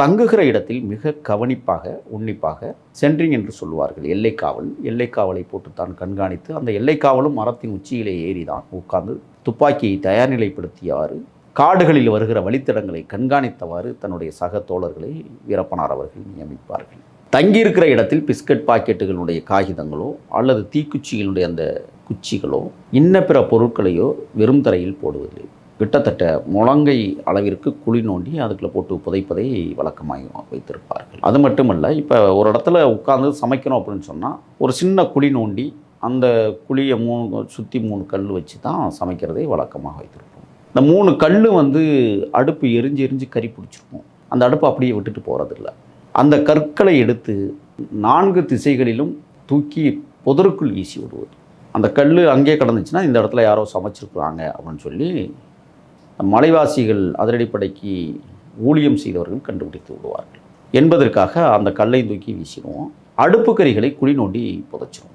தங்குகிற இடத்தில் மிக கவனிப்பாக உன்னிப்பாக சென்ட்ரிங் என்று சொல்லுவார்கள். எல்லைக்காவல் எல்லைக்காவலை போட்டு தான் கண்காணித்து அந்த எல்லைக்காவலும் மரத்தின் உச்சியிலே ஏறி தான் உட்கார்ந்து துப்பாக்கியை தயார் நிலைப்படுத்தியவாறு காடுகளில் வருகிற வழித்தடங்களை கண்காணித்தவாறு தன்னுடைய சக தோழர்களை வீரப்பனார் அவர்கள் நியமிப்பார்கள். தங்கியிருக்கிற இடத்தில் பிஸ்கட் பாக்கெட்டுகளுடைய காகிதங்களோ அல்லது தீக்குச்சிகளுடைய அந்த குச்சிகளோ இன்ன பிற பொருட்களையோ வெறும் தரையில் போடுவதில்லை. கிட்டத்தட்ட முழங்கை அளவிற்கு குழி நோண்டி அதுக்குள்ளே போட்டு புதைப்பதை வழக்கமாக வைத்திருப்பார்கள். அது மட்டுமல்ல இப்போ ஒரு இடத்துல உட்கார்ந்து சமைக்கணும் அப்படின்னு சொன்னால் ஒரு சின்ன குழி நோண்டி அந்த குழியை மூணு சுற்றி மூணு கல் வச்சு தான் சமைக்கிறதை வழக்கமாக வைத்திருப்போம். இந்த மூணு கல் வந்து அடுப்பு எரிஞ்சு எரிஞ்சு கறி பிடிச்சிருக்கும். அந்த அடுப்பு அப்படியே விட்டுட்டு போகிறதில்ல அந்த கற்களை எடுத்து நான்கு திசைகளிலும் தூக்கி புதருக்குள் வீசி விடுவது. அந்த கல் அங்கேயே கிடந்துச்சுன்னா இந்த இடத்துல யாரோ சமைச்சிருக்கிறாங்க அப்படின்னு சொல்லி மலைவாசிகள் அதிரடிப்படைக்கு ஊழியம் செய்தவர்கள் கண்டுபிடித்து விடுவார்கள். என்பதற்காக அந்த கல்லை தூக்கி வீசிடுவோம். அடுப்பு கறிகளை குழி நோண்டி புதைச்சிருவோம்